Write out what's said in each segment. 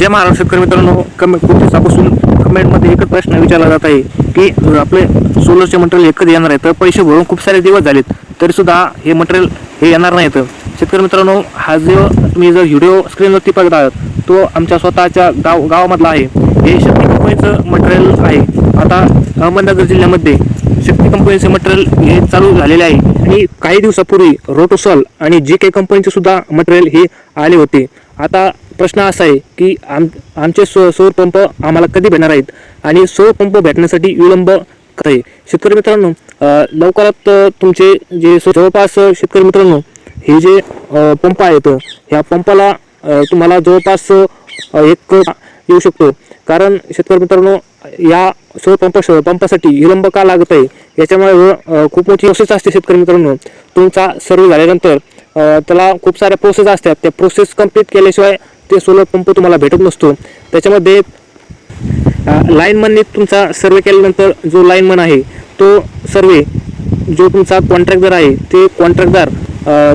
जय महाराष्ट्र शेतकरी मित्रांनो कमेंट खूप दिवसापासून कमेंटमध्ये एकच प्रश्न विचारला जात आहे की आपले सोलरचे मटेरियल एकच येणार आहे तर पैसे भरून खूप सारे दिवस झालेत तरीसुद्धा हे मटेरियल हे येणार नाही तर शेतकरी मित्रांनो हा जो तुम्ही जर व्हिडिओ स्क्रीनवरती बघत आहात तो आमच्या स्वतःच्या गाव गावामधला आहे. हे शक्ती कंपनीचं मटेरियल आहे. आता अहमदनगर जिल्ह्यामध्ये शक्ती कंपनीचे मटेरियल हे चालू झालेले आहे. आणि काही दिवसापूर्वी रोटोसॉल आणि जे के कंपनीचे सुद्धा मटेरियल हे आले होते. आता प्रश्न असा आहे की आम आमचे सौ सौर पंप आम्हाला कधी भेटणार आहेत? आणि सौर पंप भेटण्यासाठी विलंब करत आहे? शेतकरी मित्रांनो लवकरात तुमचे जे जवळपास शेतकरी मित्रांनो हे जे पंप आहेत ह्या पंपाला तुम्हाला जवळपास एक येऊ शकतो. कारण शेतकरी मित्रांनो या सौर पंप पंपासाठी विलंब का लागत आहे? याच्यामुळे खूप मोठी प्रोसेस असते शेतकरी मित्रांनो. तुमचा सर्व झाल्यानंतर त्याला खूप साऱ्या प्रोसेस असतात. त्या प्रोसेस कंप्लीट केल्याशिवाय ते सोलर पंप तुम्हाला भेटत नसतो. त्याच्यामध्ये लाईनमनने तुमचा सर्वे केल्यानंतर जो लाईनमन आहे तो सर्वे जो तुमचा कॉन्ट्रॅक्टदार आहे ते कॉन्ट्रॅक्टदार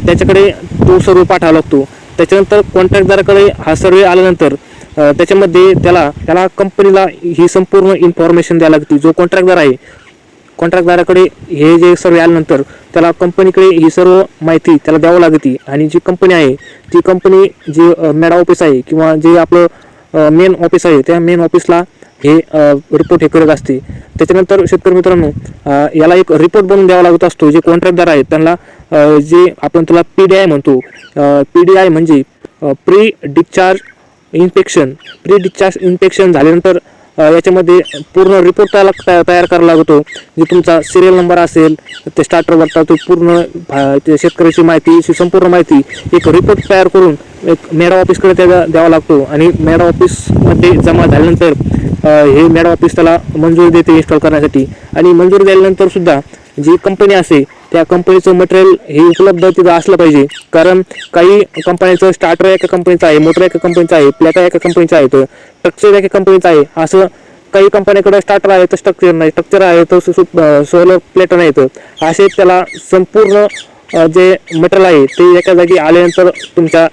त्याच्याकडे तो सर्वे पाठवा लागतो. त्याच्यानंतर कॉन्ट्रॅक्टदाराकडे हा सर्वे आल्यानंतर त्याच्यामध्ये त्याला त्याला कंपनीला ही संपूर्ण इन्फॉर्मेशन द्यावी लागते. जो कॉन्ट्रॅक्टदार आहे कॉन्ट्रॅक्टदाराकडे हे जे सर्वे आल्यानंतर त्याला कंपनीकडे ही सर्व माहिती त्याला द्यावं लागते. आणि जी कंपनी आहे ती कंपनी जी मेड ऑफिस आहे किंवा जे आपलं मेन ऑफिस आहे त्या मेन ऑफिसला हे रिपोर्ट हे करत असते. त्याच्यानंतर शेतकरी मित्रांनो याला एक रिपोर्ट बनवून द्यावा लागत असतो. जे कॉन्ट्रॅक्टदार आहेत त्यांना जे आपण त्याला पी डी आय म्हणतो पी डी आय म्हणजे pre discharge infection pre discharge infection झाल्यानंतर याच्यामध्ये पूर्ण रिपोर्ट त्याला तयार करावा लागतो. जे तुमचा सिरियल नंबर असेल ते स्टार्टरवरचा तो पूर्ण भा- ते शेतकऱ्याची माहिती संपूर्ण माहिती एक रिपोर्ट तयार करून एक मेडा ऑफिसकडे त्याला द्यावा लागतो. आणि मेडा ऑफिसमध्ये जमा झाल्यानंतर हे मेडा ऑफिस त्याला मंजुरी देते इन्स्टॉल करण्यासाठी. आणि मंजुरी दिल्यानंतर सुद्धा जी कंपनी असे त्या कंपनीचं मटेरियल हे उपलब्ध तिथं असलं पाहिजे. कारण काही कंपनीचं स्टार्टर एका कंपनीचं आहे मोटर एका कंपनीचं आहे प्लॅटा एका कंपनीचं आहे तर स्ट्रक्चर एका कंपनीचं आहे. असं काही कंपन्याकडे स्टार्टर आहे तर स्ट्रक्चर नाही. स्ट्रक्चर आहे तर सोलर प्लेटर नाही तर असे त्याला संपूर्ण जे मटेरियल आहे ते एका जागी आल्यानंतर तुमच्या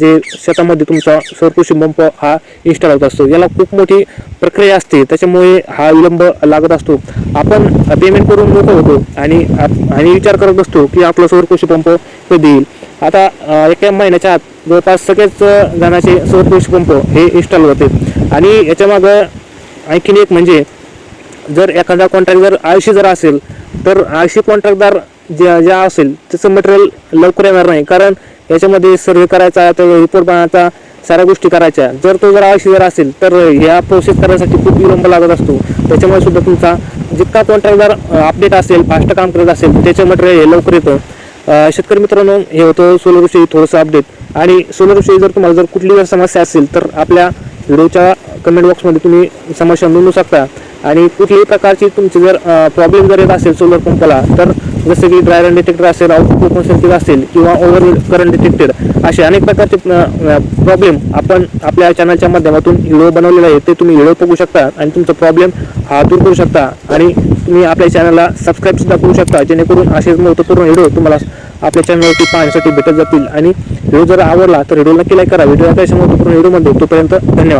जे शेतामध्ये तुमचा सौरकृषी पंप हा इन्स्टॉल होत असतो. याला खूप मोठी प्रक्रिया असते. त्याच्यामुळे हा विलंब लागत असतो. आपण पेमेंट करून मोकळ होतो आणि आप- आणि विचार करत असतो की आपला सौरकृषी पंप कधी येईल. आता एका महिन्याच्या आत जवळपास सगळेच जणांचे सौरकृषी पंप हे इन्स्टॉल होते. आणि याच्यामागं आणखीन एक म्हणजे जर एखादा कॉन्ट्रॅक्ट जर आळशी जर असेल तर आळशी कॉन्ट्रॅक्टदार ज्या ज्या असेल त्याचं मटेरियल लवकर येणार नाही. कारण याच्यामध्ये सर्वे करायचा तर रिपोर्ट बनायचा साऱ्या गोष्टी करायच्या. जर तो जर आळशी जर असेल तर ह्या प्रोसेस करण्यासाठी खूप विलंब लागत असतो. त्याच्यामुळे सुद्धा तुमचा जितका कॉन्ट्रॅक्टदार अपडेट असेल फास्ट काम करत असेल त्याचं मटेरियल हे लवकर येतं. शेतकरी मित्रांनो हे होतं सोलरविषयी थोडंसं अपडेट आणि सोलरविषयी जर तुम्हाला जर कुठली जर समस्या असेल तर आपल्या व्हिडिओच्या कमेंट बॉक्समध्ये तुम्ही समस्या नोंदवू शकता. आणि कुठल्याही प्रकारची तुमची जर प्रॉब्लेम जर येत असेल सोलर पंपला तर जसं की ड्राय रन डिटेक्टर असेल आउटपुट ओपन सर्किट असेल किंवा ओव्हर करंट डिटेक्टेड असे अनेक प्रकारचे प्रॉब्लेम आपण आपल्या चॅनलच्या माध्यमातून व्हिडिओ बनवलेला आहे ते तुम्ही व्हिडिओ बघू शकता आणि तुमचा प्रॉब्लेम हा दूर करू शकता. आणि तुम्ही आपल्या चॅनलला सबस्क्राईब सुद्धा करू शकता जेणेकरून असेच महत्त्वपूर्ण व्हिडिओ तुम्हाला आपल्या चॅनलवरती पाहण्यासाठी भेटत जातील. आणि व्हिडिओ जर आवडला तर व्हिडिओ नक्की लाईक करा. व्हिडिओ अशा महत्त्वपूर्ण व्हिडिओमध्ये तोपर्यंत धन्यवाद.